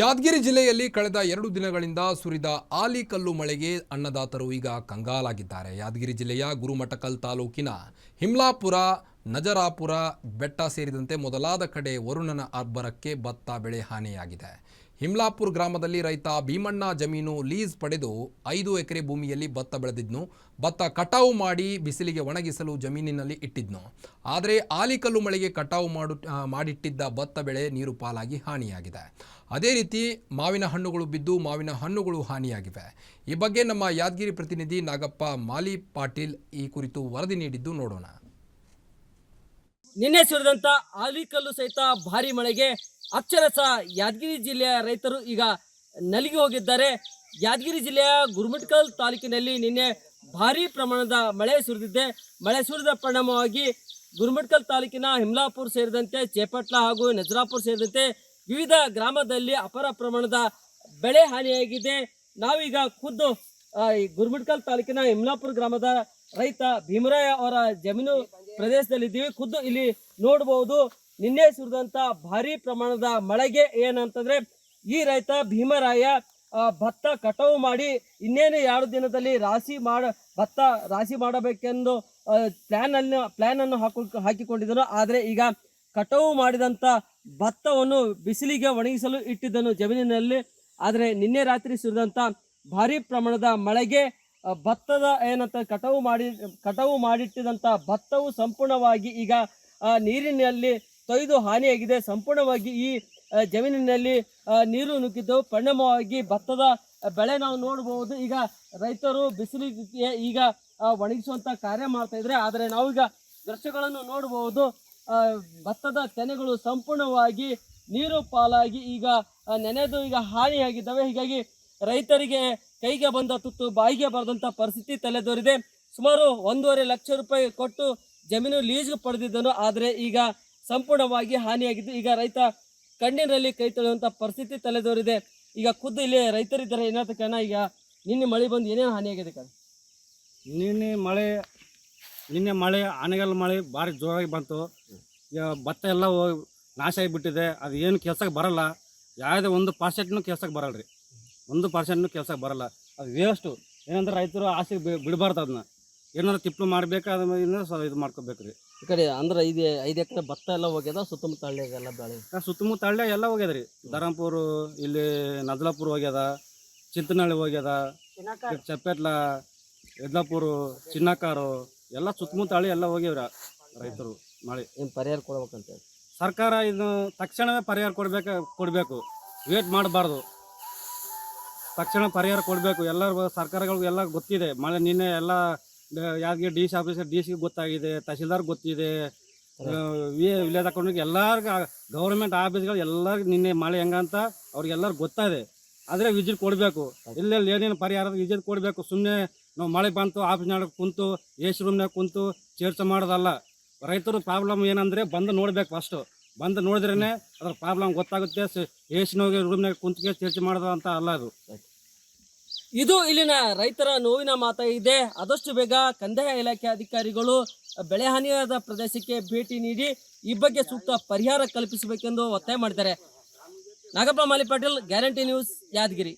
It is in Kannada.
ಯಾದಗಿರಿ ಜಿಲ್ಲೆಯಲ್ಲಿ ಕಳೆದ ಎರಡು ದಿನಗಳಿಂದ ಸುರಿದ ಆಲಿಕಲ್ಲು ಮಳೆಗೆ ಅನ್ನದಾತರು ಈಗ ಕಂಗಾಲಾಗಿದ್ದಾರೆ. ಯಾದಗಿರಿ ಜಿಲ್ಲೆಯ ಗುರುಮಠಕಲ್ ತಾಲೂಕಿನ ಹಿಮ್ಲಾಪುರ, ನಜರಾಪುರ, ಬೆಟ್ಟ ಸೇರಿದಂತೆ ಮೊದಲಾದ ಕಡೆ ವರುಣನ ಅಬ್ಬರಕ್ಕೆ ಭತ್ತ ಬೆಳೆ ಹಾನಿಯಾಗಿದೆ. ಹಿಮ್ಲಾಪುರ್ ಗ್ರಾಮದಲ್ಲಿ ರೈತ ಭೀಮಣ್ಣ ಜಮೀನು ಲೀಸ್ ಪಡೆದು ಐದು ಎಕರೆ ಭೂಮಿಯಲ್ಲಿ ಭತ್ತ ಬೆಳೆದಿದ್ನು. ಭತ್ತ ಕಟಾವು ಮಾಡಿ ಬಿಸಿಲಿಗೆ ಒಣಗಿಸಲು ಜಮೀನಿನಲ್ಲಿ ಇಟ್ಟಿದ್ನು. ಆದರೆ ಆಲಿಕಲ್ಲು ಮಳೆಗೆ ಕಟಾವು ಮಾಡು ಮಾಡಿಟ್ಟಿದ್ದ ಭತ್ತ ಬೆಳೆ ನೀರು ಪಾಲಾಗಿ ಹಾನಿಯಾಗಿದೆ. ಅದೇ ರೀತಿ ಮಾವಿನ ಹಣ್ಣುಗಳು ಬಿದ್ದು ಮಾವಿನ ಹಣ್ಣುಗಳು ಹಾನಿಯಾಗಿವೆ. ಈ ಬಗ್ಗೆ ನಮ್ಮ ಯಾದಗಿರಿ ಪ್ರತಿನಿಧಿ ನಾಗಪ್ಪ ಮಾಲಿ ಪಾಟೀಲ್ ಈ ಕುರಿತು ವರದಿ ನೀಡಿದ್ದು ನೋಡೋಣ. ನಿನ್ನೆ ಸುರಿದಂಥ ಆಲಿಕಲ್ಲು ಸಹಿತ ಭಾರಿ ಮಳೆಗೆ ಅಕ್ಷರಸ ಯಾದಗಿರಿ ಜಿಲ್ಲೆಯ ರೈತರು ಈಗ ನಲಿಗೆ ಹೋಗಿದ್ದಾರೆ. ಯಾದಗಿರಿ ಜಿಲ್ಲೆಯ ಗುರುಮಿಟ್ಕಲ್ ತಾಲೂಕಿನಲ್ಲಿ ನಿನ್ನೆ ಭಾರಿ ಪ್ರಮಾಣದ ಮಳೆ ಸುರಿದಿದೆ. ಮಳೆ ಸುರಿದ ಪರಿಣಾಮವಾಗಿ ಗುರುಮಿಟ್ಕಲ್ ತಾಲೂಕಿನ ಹಿಮ್ಲಾಪುರ್ ಸೇರಿದಂತೆ ಚೇಪಟ್ಲ ಹಾಗೂ ನಜರಾಪುರ್ ಸೇರಿದಂತೆ ವಿವಿಧ ಗ್ರಾಮದಲ್ಲಿ ಅಪಾರ ಪ್ರಮಾಣದ ಬೆಳೆ ಹಾನಿಯಾಗಿದೆ. ನಾವೀಗ ಖುದ್ದು ಗುರುಮಿಟ್ಕಲ್ ತಾಲೂಕಿನ ಹಿಮ್ಲಾಪುರ್ ಗ್ರಾಮದ ರೈತ ಭೀಮರಾಯ ಅವರ ಜಮೀನು ಪ್ರದೇಶದಲ್ಲಿದ್ದೀವಿ. ಖುದ್ದು ಇಲ್ಲಿ ನೋಡಬಹುದು ನಿನ್ನೆ ಸುರಿದಂಥ ಭಾರಿ ಪ್ರಮಾಣದ ಮಳೆಗೆ ಏನಂತಂದರೆ ಈ ರೈತ ಭೀಮರಾಯ ಭತ್ತ ಕಟಾವು ಮಾಡಿ ಇನ್ನೇನು ಎರಡು ದಿನದಲ್ಲಿ ರಾಶಿ ಮಾಡ, ಭತ್ತ ರಾಶಿ ಮಾಡಬೇಕೆಂದು ಪ್ಲ್ಯಾನನ್ನು ಪ್ಲ್ಯಾನನ್ನು ಹಾಕಿ, ಹಾಕಿಕೊಂಡಿದ್ದನು. ಆದರೆ ಈಗ ಕಟಾವು ಮಾಡಿದಂಥ ಭತ್ತವನ್ನು ಬಿಸಿಲಿಗೆ ಒಣಗಿಸಲು ಇಟ್ಟಿದ್ದನು ಜಮೀನಿನಲ್ಲಿ. ಆದರೆ ನಿನ್ನೆ ರಾತ್ರಿ ಸುರಿದಂಥ ಭಾರಿ ಪ್ರಮಾಣದ ಮಳೆಗೆ ಭತ್ತದ ಏನಂತ ಕಟಾವು ಮಾಡಿ, ಕಟಾವು ಮಾಡಿಟ್ಟಿದಂಥ ಭತ್ತವು ಸಂಪೂರ್ಣವಾಗಿ ಈಗ ನೀರಿನಲ್ಲಿ ತೊಯ್ದು ಹಾನಿಯಾಗಿದೆ. ಸಂಪೂರ್ಣವಾಗಿ ಈ ಜಮೀನಿನಲ್ಲಿ ನೀರು ನುಗ್ಗಿದ್ದು, ಪರಿಣಾಮವಾಗಿ ಭತ್ತದ ಬೆಳೆ ನಾವು ನೋಡಬಹುದು ಈಗ ರೈತರು ಬಿಸಿಲಿಗೆ ಈಗ ಒಣಗಿಸುವಂಥ ಕಾರ್ಯ ಮಾಡ್ತಾ ಇದ್ದಾರೆ ಆದರೆ ನಾವೀಗ ದೃಶ್ಯಗಳನ್ನು ನೋಡಬಹುದು ಭತ್ತದ ತೆನೆಗಳು ಸಂಪೂರ್ಣವಾಗಿ ನೀರು ಪಾಲಾಗಿ ಈಗ ನೆನೆದು ಈಗ ಹಾನಿಯಾಗಿದ್ದಾವೆ. ಹೀಗಾಗಿ ರೈತರಿಗೆ ಕೈಗೆ ಬಂದ ತುತ್ತು, ಬಾಯಿಗೆ ಬರೆದಂಥ ಪರಿಸ್ಥಿತಿ ತಲೆದೋರಿದೆ. ಸುಮಾರು ಒಂದೂವರೆ ಲಕ್ಷ ರೂಪಾಯಿ ಕೊಟ್ಟು ಜಮೀನು ಲೀಸ್ಗೆ ಪಡೆದಿದ್ದನು. ಆದರೆ ಈಗ ಸಂಪೂರ್ಣವಾಗಿ ಹಾನಿಯಾಗಿದ್ದು ಈಗ ರೈತ ಕಣ್ಣಿನಲ್ಲಿ ಕೈ ತೊಳೆಯುವಂಥ ಪರಿಸ್ಥಿತಿ ತಲೆದೋರಿದೆ. ಈಗ ಖುದ್ದು ಇಲ್ಲಿ ರೈತರಿದ್ದಾರೆ, ಏನಾಯ್ತು ಕಾರಣ ಈಗ ನಿನ್ನೆ ಮಳೆ ಬಂದು ಏನೇನು ಹಾನಿಯಾಗಿದೆ ಕಣ ನಿನ್ನೆ ಮಳೆ ನಿನ್ನೆ ಮಳೆ ಆನೆಗಲ್ ಮಳೆ ಭಾರಿ ಜೋರಾಗಿ ಬಂತು. ಈಗ ಭತ್ತ ಎಲ್ಲ ಹೋಗಿ ನಾಶ ಆಗಿಬಿಟ್ಟಿದೆ. ಅದು ಏನು ಕೆಲ್ಸಕ್ಕೆ ಬರಲ್ಲ. ಯಾವುದೇ ಒಂದು ಪರ್ಸೆಂಟ್ನೂ ಕೆಲ್ಸಕ್ಕೆ ಬರಲ್ಲ ರೀ. ಒಂದು ಪರ್ಸೆಂಟ್ನು ಕೆಲ್ಸಕ್ಕೆ ಬರಲ್ಲ. ಅದು ವೇಸ್ಟು ಏನಂದ್ರೆ ರೈತರು ಆಸೆ ಬಿಡಬಾರ್ದು ಅದನ್ನ. ಏನಾದ್ರು ತಿಪ್ಪಲು ಮಾಡಬೇಕು ಅದನ್ನ ಸ- ಇದು ಮಾಡ್ಕೋಬೇಕು ರೀ. ಈ ಕಡೆ ಅಂದ್ರೆ ಇದು ಐದು ಎಕರೆ ಭತ್ತ ಎಲ್ಲ ಹೋಗ್ಯದ ಸುತ್ತಮುತ್ತ ಹಳ್ಳಿಯಾಗೆಲ್ಲ ಬೆಳೆ? ಸುತ್ತಮುತ್ತ ಹಳ್ಳಿ ಎಲ್ಲ ಹೋಗ್ಯದ ರೀ ಧರಂಪುರ ಇಲ್ಲಿ ನದಲಾಪುರ ಹೋಗ್ಯದ ಚಿಂತನಹಳ್ಳಿ ಹೋಗ್ಯದ ಚಪ್ಪೆಟ್ಲ ಯದ್ಲಾಪುರ ಚಿನ್ನಕಾರು ಎಲ್ಲ ಸುತ್ತಮುತ್ತ ಹಳ್ಳಿ ಎಲ್ಲ ಹೋಗ್ಯವ್ರ ರೈತರು ಮಳೆ. ಏನು ಪರಿಹಾರ ಕೊಡ್ಬೇಕಂತ ಹೇಳಿ? ಸರ್ಕಾರ ಇದು ತಕ್ಷಣವೇ ಪರಿಹಾರ ಕೊಡ್ಬೇಕು ಕೊಡಬೇಕು. ವೇಟ್ ಮಾಡಬಾರ್ದು. ತಕ್ಷಣ ಪರಿಹಾರ ಕೊಡಬೇಕು. ಎಲ್ಲರೂ ಸರ್ಕಾರಗಳಿಗೂ ಎಲ್ಲ ಗೊತ್ತಿದೆ. ಮಳೆ ನಿನ್ನೆ ಎಲ್ಲ ಯಾರಿಗೆ ಡಿ ಸಿ ಆಫೀಸರ್ ಡಿ ಸಿಗೆ ಗೊತ್ತಾಗಿದೆ ತಹಸೀಲ್ದಾರ್ ಗೊತ್ತಿದೆ ವಿ ವಿಲೇಜ್ ಅಕೌಂಟ್ ಎಲ್ಲರಿಗೂ ಗೌರ್ಮೆಂಟ್ ಆಫೀಸ್ಗಳು ಎಲ್ಲರಿಗೂ ನಿನ್ನೆ ಮಳೆ ಹೆಂಗಂತ ಅವ್ರಿಗೆಲ್ಲರಿಗೂ ಗೊತ್ತಾಇದೆ ಆದರೆ ವಿಜಿಟ್ ಕೊಡಬೇಕು. ಇಲ್ಲೆಲ್ಲಿ ಏನೇನು ಪರಿಹಾರ ವಿಜಿಟ್ ಕೊಡಬೇಕು. ಸುಮ್ಮನೆ ನಾವು ಮಳೆ ಬಂತು ಆಫೀಸ್ನಾಗ ಕುಂತು ಎ ಸಿ ರೂಮ್ನಾಗ ಕುಂತು ಚರ್ಚೆ ಮಾಡೋದಲ್ಲ. ರೈತರು ಪ್ರಾಬ್ಲಮ್ ಏನಂದರೆ ಬಂದು ನೋಡ್ಬೇಕು ಫಸ್ಟು ಬಂದು ನೋಡಿದ್ರೇ ಅದ್ರ ಪ್ರಾಬ್ಲಮ್ ಗೊತ್ತಾಗುತ್ತೆ. ಎ ಸಿನೋಗಿ ರೂಮ್ನಾಗ ಕುಂತಿಗೆ ಚರ್ಚೆ ಮಾಡೋದು ಅಂತ ಅಲ್ಲ ಅದು. ಇದು ಇಲ್ಲಿನ ರೈತರ ನೋವಿನ ಇದೆ. ಆದಷ್ಟು ಬೇಗ ಕಂದಾಯ ಇಲಾಖೆ ಅಧಿಕಾರಿಗಳು ಬೆಳೆ ಹಾನಿಯಾದ ಪ್ರದೇಶಕ್ಕೆ ಭೇಟಿ ನೀಡಿ ಈ ಬಗ್ಗೆ ಸೂಕ್ತ ಪರಿಹಾರ ಕಲ್ಪಿಸಬೇಕೆಂದು ಒತ್ತಾಯ ಮಾಡಿದ್ದಾರೆ. Nagappa Mali Patil, guarantee news Yadgiri.